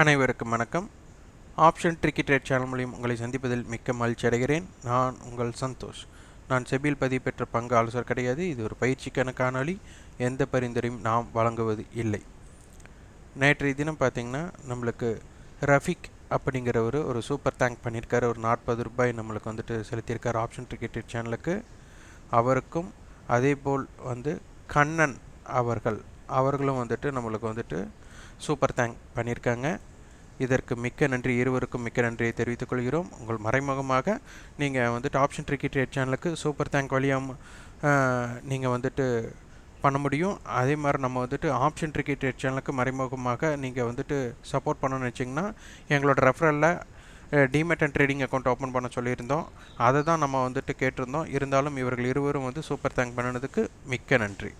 அனைவருக்கும் வணக்கம். Option tricky trade channel மூலியம் உங்களை சந்திப்பதில் மிக்க மகிழ்ச்சி அடைகிறேன். நான் உங்கள் சந்தோஷ். நான் செபியில் பதிவு பெற்ற பங்கு ஆலோசர் கிடையாது. இது ஒரு பயிற்சிக்கான காணொளி. எந்த பரிந்துரையும் நாம் வழங்குவது இல்லை. நேற்றைய தினம் பார்த்தீங்கன்னா நம்மளுக்கு ரஃபிக் அப்படிங்கிறவர் ஒரு சூப்பர் தேங்க் பண்ணியிருக்காரு. ஒரு நாற்பது ரூபாய் நம்மளுக்கு வந்துட்டு செலுத்தியிருக்கார் ஆப்ஷன் ட்ரிக்கெட் சேனலுக்கு. அவருக்கும் அதே போல் வந்து கண்ணன் அவர்கள் அவர்களும் வந்துட்டு நம்மளுக்கு வந்துட்டு சூப்பர் தேங்க் பண்ணியிருக்காங்க. இதற்கு மிக்க நன்றி இருவருக்கும் மிக்க நன்றியை தெரிவித்துக் கொள்கிறோம். உங்கள் மறைமுகமாக நீங்கள் வந்துட்டு ஆப்ஷன் ட்ரிக்கி ட்ரேட் சேனலுக்கு சூப்பர் தேங்க் வழியாக நீங்கள் வந்துட்டு பண்ண முடியும். அதே மாதிரி நம்ம வந்துட்டு ஆப்ஷன் ட்ரிக்கி ட்ரேட் சேனலுக்கு மறைமுகமாக நீங்கள் வந்துட்டு சப்போர்ட் பண்ணணும்னு வச்சிங்கன்னா எங்களோட ரெஃபரலில் demat and trading account open பண்ண சொல்லியிருந்தோம். அதை தான் நம்ம வந்துட்டு கேட்டிருந்தோம். இருந்தாலும் இவர்கள் இருவரும் வந்து சூப்பர் தேங்க் பண்ணினதுக்கு மிக்க நன்றி.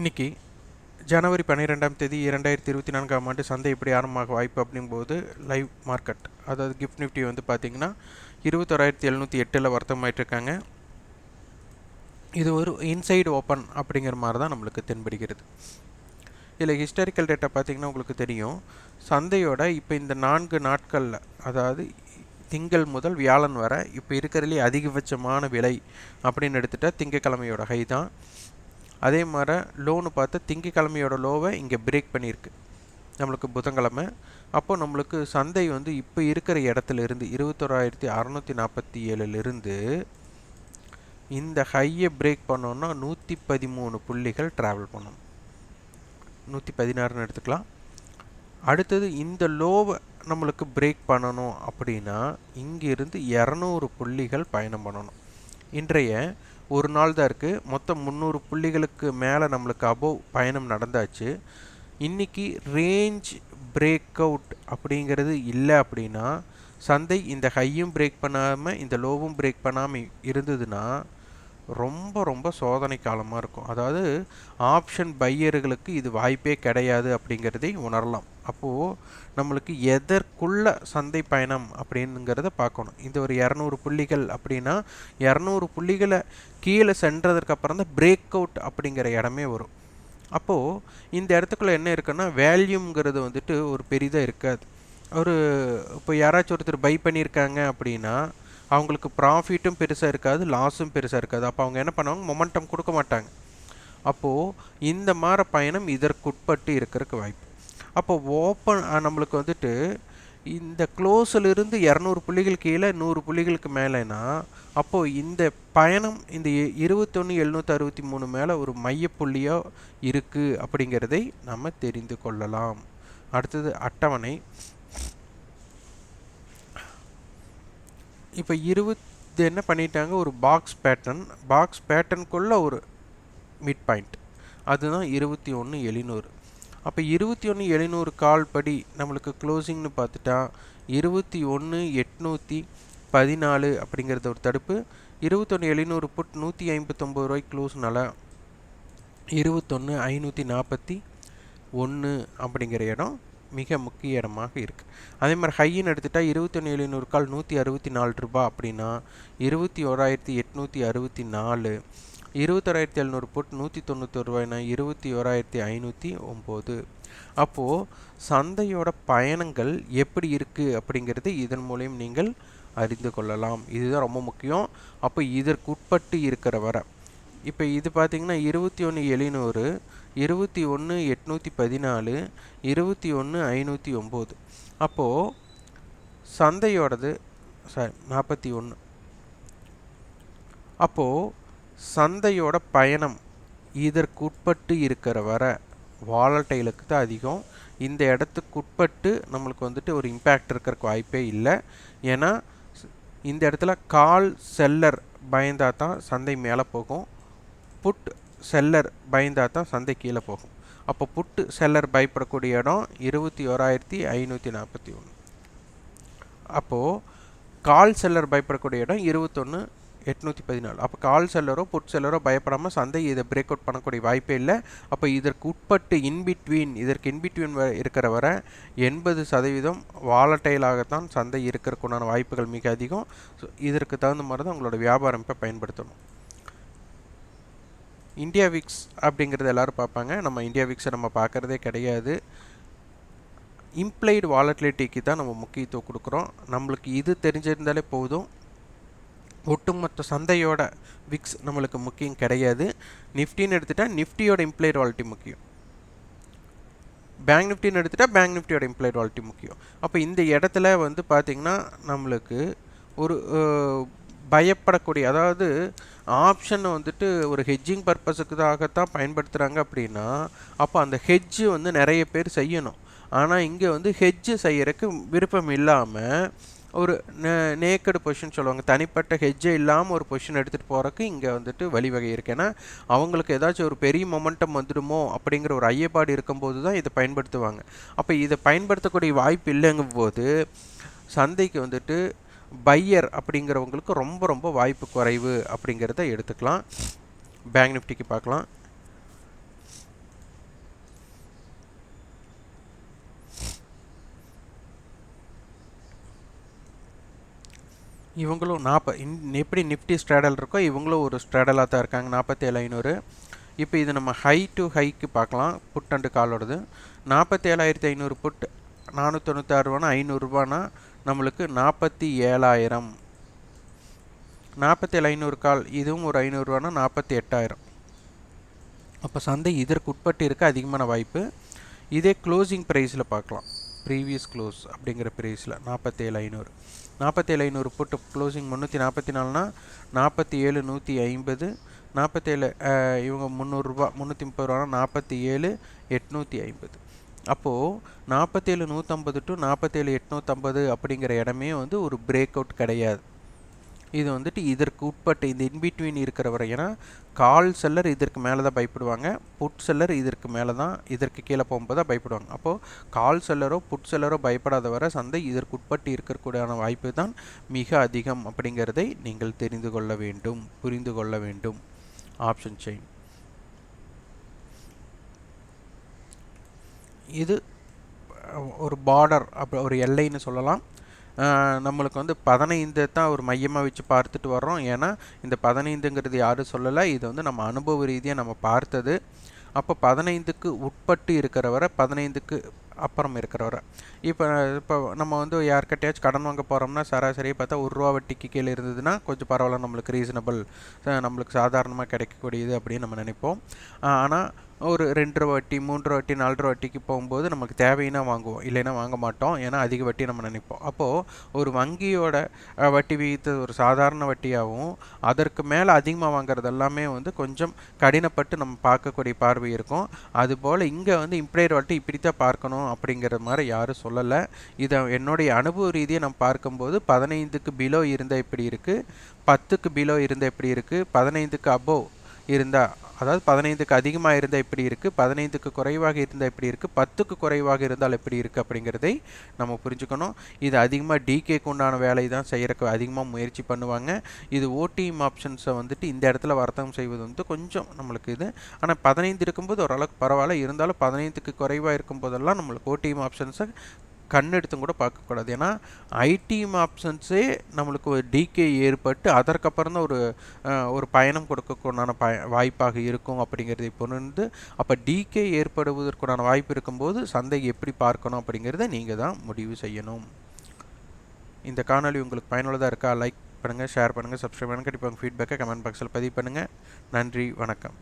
இன்னைக்கு ஜனவரி பன்னிரெண்டாம் தேதி இரண்டாயிரத்தி இருபத்தி நான்காம் ஆண்டு சந்தை எப்படி ஆரம்பமாக வாய்ப்பு அப்படிங்கும்போது லைவ் மார்க்கெட் அதாவது கிஃப்ட் நிஃப்டி வந்து பார்த்திங்கன்னா இருபத்தோராயிரத்தி எழுநூற்றி எட்டில் வர்த்தகமாயிட்டு இருக்காங்க இது ஒரு இன்சைடு ஓப்பன் அப்படிங்கிற மாதிரி தான் நம்மளுக்கு தென்படுகிறது. இதில் ஹிஸ்டாரிக்கல் டேட்டா பார்த்திங்கன்னா உங்களுக்கு தெரியும். சந்தையோட இப்போ இந்த நான்கு நாட்களில் அதாவது திங்கள் முதல் வியாழன் வரை இப்போ இருக்கிறதுலே அதிகபட்சமான விலை அப்படின்னு எடுத்துட்டால் திங்கக்கிழமையோட ஹை தான். அதே மாதிரி லோனு பார்த்தா திங்கக்கிழமையோட லோவை இங்கே பிரேக் பண்ணியிருக்கு. நம்மளுக்கு புதன்கிழமை. அப்போ நம்மளுக்கு சந்தை வந்து இப்போ இருக்கிற இடத்துல இருந்து இருபத்தோராயிரத்தி அறநூற்றி நாற்பத்தி ஏழுலேருந்து இந்த ஹையை பிரேக் பண்ணோன்னா நூற்றி பதிமூணு புள்ளிகள் ட்ராவல் பண்ணணும் நூற்றி பதினாறுன்னு எடுத்துக்கலாம். அடுத்தது இந்த லோவை நம்மளுக்கு பிரேக் பண்ணணும் அப்படின்னா இங்கிருந்து இரநூறு புள்ளிகள் பயணம் பண்ணணும். இன்றைய ஒரு நாள் தான் இருக்குது மொத்தம் முந்நூறு புள்ளிகளுக்கு மேலே நம்மளுக்கு அபோவ் பயணம் நடந்தாச்சு. இன்றைக்கி ரேஞ்ச் பிரேக் அவுட் அப்படிங்கிறது இல்லை அப்படின்னா சந்தை இந்த ஹையும் பிரேக் பண்ணாமல் இந்த லோவும் பிரேக் பண்ணாமல் இருந்ததுன்னா ரொம்ப ரொம்ப சோதனை காலமாக இருக்கும். அதாவது ஆப்ஷன் பையர்களுக்கு இது வாய்ப்பே கிடையாது அப்படிங்கிறதை உணரலாம். அப்போது நம்மளுக்கு எதற்குள்ள சந்தை பயணம் அப்படிங்கிறத பார்க்கணும். இந்த ஒரு இரநூறு புள்ளிகள் அப்படின்னா இரநூறு புள்ளிகளை கீழே சென்றதற்கு அப்புறம் தான் பிரேக் அவுட் அப்படிங்கிற இடமே வரும். அப்போது இந்த இடத்துக்குள்ள என்ன இருக்குன்னா வேல்யூங்கிறது வந்துட்டு ஒரு பெரிதாக இருக்காது. ஒரு இப்போ யாராச்சும் ஒருத்தர் பை பண்ணியிருக்காங்க அப்படின்னா அவங்களுக்கு ப்ராஃபிட்டும் பெருசாக இருக்காது லாஸும் பெருசாக இருக்காது. அப்போ அவங்க என்ன பண்ணுவாங்க? மொமெண்டம் கொடுக்க மாட்டாங்க. அப்போது இந்த மாதிரி பயணம் இதற்குட்பட்டு இருக்கிறதுக்கு வாய்ப்பு. அப்போ ஓப்பன் நம்மளுக்கு வந்துட்டு இந்த க்ளோஸிலிருந்து இரநூறு புள்ளிகள் கீழே நூறு புள்ளிகளுக்கு மேலேனா அப்போது இந்த பயணம் இந்த இருபத்தொன்று எழுநூற்றி அறுபத்தி மூணு மேலே ஒரு மையப்புள்ளியாக இருக்குது அப்படிங்கிறதை நம்ம தெரிந்து கொள்ளலாம். அடுத்தது அட்டவணை. இப்போ இருபது என்ன பண்ணிட்டாங்க? ஒரு பாக்ஸ் பேட்டர்ன் பாக்ஸ் பேட்டர்னுக்குள்ளே ஒரு மிட் பாயிண்ட் அதுதான் இருபத்தி ஒன்று எழுநூறு. அப்போ இருபத்தி ஒன்று எழுநூறு கால் படி நம்மளுக்கு க்ளோசிங்னு பார்த்துட்டா இருபத்தி ஒன்று எட்நூற்றி பதினாலு அப்படிங்கிறது ஒரு தடுப்பு இருபத்தொன்று எழுநூறு புட் நூற்றி ஐம்பத்தொம்பது ரூபாய் க்ளோஸ்னால இருபத்தொன்று ஐநூற்றி நாற்பத்தி ஒன்று அப்படிங்கிற இடம் மிக முக்கிய இடமாக இருக்குது அதே மாதிரி ஹையின்னு எடுத்துட்டால் இருபத்தொன்று எழுநூறு கால் நூற்றி அறுபத்தி நாலு ரூபா அப்படின்னா இருபத்தி ஓராயிரத்தி எட்நூற்றி அறுபத்தி நாலு இருபத்தோராயிரத்தி எழுநூறு போட்டு நூற்றி தொண்ணூற்றி ரூபாய்னா இருபத்தி ஓராயிரத்தி ஐநூற்றி ஒம்பது. அப்போது சந்தையோட பயணங்கள் எப்படி இருக்குது அப்படிங்கிறது இதன் மூலியம் நீங்கள் அறிந்து கொள்ளலாம். இதுதான் ரொம்ப முக்கியம். அப்போ இதற்குட்பட்டு இருக்கிற வர. இப்போ இது பார்த்திங்கன்னா இருபத்தி ஒன்று எழுநூறு இருபத்தி ஒன்று எட்நூற்றி பதினாலு இருபத்தி ஒன்று ஐநூற்றி ஒம்பது. அப்போது சந்தையோடது சாரி நாற்பத்தி ஒன்று. அப்போது சந்தையோட பயணம் இதற்குட்பட்டு இருக்கிற வர வாலட்டைலுக்கு தான் அதிகம். இந்த இடத்துக்குட்பட்டு நம்மளுக்கு வந்துட்டு ஒரு இம்பேக்ட் இருக்கிறக்கு வாய்ப்பே இல்லை. ஏன்னா இந்த இடத்துல கால் செல்லர் பயந்தா தான் சந்தை மேலே போகும். புட் செல்லர் பயந்தா தான் சந்தை கீழே போகும். அப்போ புட்டு செல்லர் பயப்படக்கூடிய இடம் இருபத்தி ஓராயிரத்தி ஐநூற்றி நாற்பத்தி ஒன்று அப்போது கால் செல்லர் பயப்படக்கூடிய இடம் இருபத்தொன்று எட்நூற்றி பதினாலு. அப்போ கால் செல்லரோ புட் செல்லரோ பயப்படாமல் சந்தை இதை பிரேக் அவுட் பண்ணக்கூடிய வாய்ப்பே இல்லை. அப்போ இதற்கு உட்பட்டு இன்பிட்வீன் இதற்கு இன்பிட்வீன் இருக்கிற வர எண்பது சதவீதம் வாலட்டைலாகத்தான் சந்தை இருக்கிறதுக்குண்டான வாய்ப்புகள் மிக அதிகம். ஸோ இதற்கு தகுந்த மாதிரி தான் உங்களோட வியாபாரம் இப்போ பயன்படுத்தணும். இந்தியா விக்ஸ் அப்படிங்கிறது எல்லோரும் பார்ப்பாங்க. நம்ம இந்தியா விக்ஸை நம்ம பார்க்குறதே கிடையாது. இம்ப்ளைடு வாலட்டிலிட்டிக்கு தான் நம்ம முக்கியத்துவம் கொடுக்குறோம். நம்மளுக்கு இது தெரிஞ்சிருந்தாலே போதும். ஒட்டுமொத்த சந்தையோட விக்ஸ் நம்மளுக்கு முக்கியம் கிடையாது. நிஃப்டின்னு எடுத்துட்டால் நிஃப்டியோட இம்ப்ளைட் வாலிட்டி முக்கியம். பேங்க் நிஃப்டின்னு எடுத்துட்டால் பேங்க் நிஃப்டியோட இம்ப்ளைட் வாலிட்டி முக்கியம். அப்போ இந்த இடத்துல வந்து பார்த்திங்கன்னா நம்மளுக்கு ஒரு பயப்படக்கூடிய அதாவது ஆப்ஷனை வந்துட்டு ஒரு ஹெட்ஜிங் பர்பஸுக்காகத்தான் பயன்படுத்துகிறாங்க அப்படின்னா அப்போ அந்த ஹெஜ்ஜு வந்து நிறைய பேர் செய்யணும். ஆனால் இங்கே வந்து ஹெஜ்ஜு செய்கிறதுக்கு விருப்பம் இல்லாமல் ஒரு நேக்கடு பொசிஷன் சொல்லுவாங்க. தனிப்பட்ட ஹெஜ்ஜே இல்லாமல் ஒரு பொசிஷன் எடுத்துகிட்டு போகிறக்கு இங்கே வந்துட்டு வழிவகை இருக்குது ஏன்னா அவங்களுக்கு ஏதாச்சும் ஒரு பெரிய மொமெண்டம் வந்துடுமோ அப்படிங்கிற ஒரு ஐயப்பாடு இருக்கும்போது தான் இதை பயன்படுத்துவாங்க. அப்போ இதை பயன்படுத்தக்கூடிய வாய்ப்பு இல்லைங்கும் போது சந்தைக்கு வந்துட்டு பையர் அப்படிங்கிறவங்களுக்கு ரொம்ப ரொம்ப வாய்ப்பு குறைவு அப்படிங்கிறத எடுத்துக்கலாம். பேங்க் நிஃப்டிக்கு பார்க்கலாம். இவங்களும் நாற்ப எப்படி நிஃப்டி ஸ்ட்ராடல் இருக்கோ இவங்களும் ஒரு ஸ்ட்ராடலாக தான் இருக்காங்க. நாற்பத்தேழு ஐநூறு. இப்போ இது நம்ம ஹை டு ஹைக்கு பார்க்கலாம். புட் அண்டு காலோடது நாற்பத்தேழாயிரத்தி ஐநூறு புட் நானூற்றி ரூபானா ஐநூறுரூபானா நம்மளுக்கு நாற்பத்தி ஏழாயிரம் நாற்பத்தேழு ஐநூறு கால் இதுவும் ஒரு ஐநூறுரூவானா நாற்பத்தி எட்டாயிரம் அப்போ சந்தை இதற்கு உட்பட்டு இருக்க அதிகமான வாய்ப்பு. இதே க்ளோசிங் ப்ரைஸில் பார்க்கலாம். ப்ரீவியஸ் க்ளோஸ் அப்படிங்கிற ப்ரைஸில் நாற்பத்தேழு ஐநூறு. நாற்பத்தேழு ஐநூறு போட்டு க்ளோசிங் முந்நூற்றி நாற்பத்தி நாலுனா நாற்பத்தி ஏழு நூற்றி ஐம்பது நாற்பத்தேழு இவங்க முந்நூறுரூபா முந்நூற்றி முப்பது ரூபானா நாற்பத்தி ஏழு எட்நூற்றி ஐம்பது. அப்போது நாற்பத்தேழு நூற்றம்பது டு நாற்பத்தேழு எட்நூற்றம்பது அப்படிங்கிற இடமே வந்து ஒரு பிரேக் அவுட் கிடையாது. இது வந்துட்டு இதற்கு உட்பட்டு இந்த இன்பிட்வீன் இருக்கிற வரை ஏன்னா கால் செல்லர் இதற்கு மேலே தான் பயப்படுவாங்க புட் செல்லர் இதற்கு மேலே தான் இதற்கு கீழே போகும்போது தான் பயப்படுவாங்க. அப்போது கால் செல்லரோ புட் செல்லரோ பயப்படாத வர சந்தை இதற்கு உட்பட்டு இருக்கக்கூடியான வாய்ப்பு தான் மிக அதிகம் அப்படிங்கிறதை நீங்கள் தெரிந்து கொள்ள வேண்டும் புரிந்து கொள்ள வேண்டும். ஆப்ஷன் செயின் இது ஒரு பார்டர் அப்படி ஒரு எல்லைன்னு சொல்லலாம். நம்மளுக்கு வந்து பதினைந்து தான் ஒரு மையமாக வச்சு பார்த்துட்டு வர்றோம். ஏன்னா இந்த பதினைந்துங்கிறது யாரும் சொல்லலை. இது வந்து நம்ம அனுபவ ரீதியாக நம்ம பார்த்தது. அப்போ பதினைந்துக்கு உட்பட்டு இருக்கிறவரை பதினைந்துக்கு அப்புறம் இருக்கிறவரை. இப்போ இப்போ நம்ம வந்து யார்கிட்டயாச்சும் கடன் வாங்க போகிறோம்னா சராசரியாக பார்த்தா ஒரு ரூபா வட்டிக்கு கீழே இருந்ததுன்னா கொஞ்சம் பரவாயில்ல நம்மளுக்கு ரீசனபிள் நம்மளுக்கு சாதாரணமாக கிடைக்கக்கூடியது அப்படின்னு நம்ம நினைப்போம். ஆனால் ஒரு ரெண்டு வட்டி மூன்று வட்டி நாலு வட்டிக்கு போகும்போது நமக்கு தேவைன்னா வாங்குவோம். இல்லைன்னா வாங்க மாட்டோம். ஏன்னா அதிக வட்டி நம்ம நினைப்போம். அப்போது ஒரு வங்கியோட வட்டி விகிதத்தை ஒரு சாதாரண வட்டியாகவும் அதற்கு மேலே அதிகமாக வாங்குறது எல்லாமே வந்து கொஞ்சம் கடினப்பட்டு நம்ம பார்க்கக்கூடிய பார்வை இருக்கும். அதுபோல் இங்கே வந்து இம்ப்ளைட் வட்டி இப்படி தான் பார்க்கணும் அப்படிங்கிற மாதிரி யாரும் சொல்லலை. இதை என்னுடைய அனுபவ ரீதியை நம்ம பார்க்கும்போது பதினைந்துக்கு பிலோ இருந்தால் எப்படி இருக்குது பத்துக்கு பிலோ இருந்தால் எப்படி இருக்குது பதினைந்துக்கு அபோவ் இருந்தால் அதாவது பதினைந்துக்கு அதிகமாக இருந்தால் எப்படி இருக்குது பதினைந்துக்கு குறைவாக இருந்தால் எப்படி இருக்குது பத்துக்கு குறைவாக இருந்தால் எப்படி இருக்குது அப்படிங்கிறதை நம்ம புரிஞ்சுக்கணும். இது அதிகமாக டிகேக்கு உண்டான வேலை தான் செய்கிறக்கு அதிகமாக முயற்சி பண்ணுவாங்க. இது ஓடிஎம் ஆப்ஷன்ஸை வந்துட்டு இந்த இடத்துல வர்த்தகம் செய்வது வந்து கொஞ்சம் நம்மளுக்கு இது. ஆனால் பதினைந்து இருக்கும்போது ஓரளவுக்கு பரவாயில்ல. இருந்தாலும் பதினைந்துக்கு குறைவாக இருக்கும் போதெல்லாம் நம்மளுக்கு ஓடிஎம் ஆப்ஷன்ஸை கண்ணெடுத்தும் கூட பார்க்கக்கூடாது. ஏன்னா ஐடிஎம் ஆப்ஷன்ஸே நம்மளுக்கு ஒரு டிகே ஏற்பட்டு அதற்கப்புறம் தான் ஒரு ஒரு பயணம் கொடுக்கக்கூடான பய வாய்ப்பாக இருக்கும் அப்படிங்கிறது இப்போ வந்து அப்போ டிகே ஏற்படுவதற்குண்டான வாய்ப்பு இருக்கும்போது சந்தை எப்படி பார்க்கணும் அப்படிங்கிறத நீங்கள் தான் முடிவு செய்யணும். இந்த காணொலி உங்களுக்கு பயனுள்ளதாக இருக்கா? லைக் பண்ணுங்கள் ஷேர் பண்ணுங்கள் சப்ஸ்கிரைப் பண்ணுங்கள் கண்டிப்பாக உங்கள் ஃபீட்பேக்கை கமெண்ட் பாக்ஸில் பதிவு பண்ணுங்கள் நன்றி வணக்கம்.